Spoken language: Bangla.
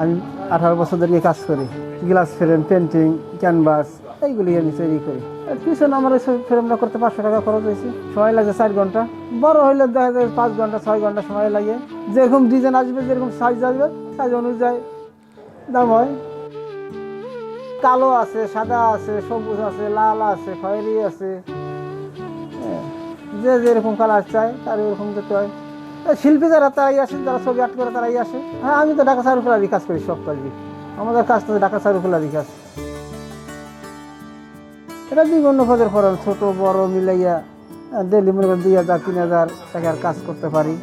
আমি আঠারো বছর ধরে কাজ করি। গ্লাস ফ্রেম পেন্টিং ক্যানভাস এইগুলি আমি তৈরি করি। পিছনে আমার এইসব ফ্রেমটা করতে পাঁচশো টাকা খরচ হয়েছে। সময় লাগে চার ঘণ্টা। বড় হইলে দেখা যায় পাঁচ ঘণ্টা ছয় ঘণ্টা সময় লাগে। যেরকম ডিজাইন আসবে যেরকম সাইজ আসবে সাইজ অনুযায়ী দাম হয়। কালো আছে সাদা আছে সবুজ আছে লাল আছে খয়েরি আছে। হ্যাঁ, যে যেরকম কালার চায় তার এরকম দিতে হয়। শিল্পী যারা, তারাই আসেন, যারা ছবি আর্ট করে তারাই আসে। হ্যাঁ আমি তো ঢাকা সারুকুলারই কাজ করি, সব কাজই। আমাদের কাজ তো ঢাকা সারুকুলারই কাজ এটা বিভিন্ন পদের খরচ ছোটো, বড়, মিলাইয়া ডেলি মনে করেন দুই হাজার, তিন হাজার টাকার কাজ করতে পারি।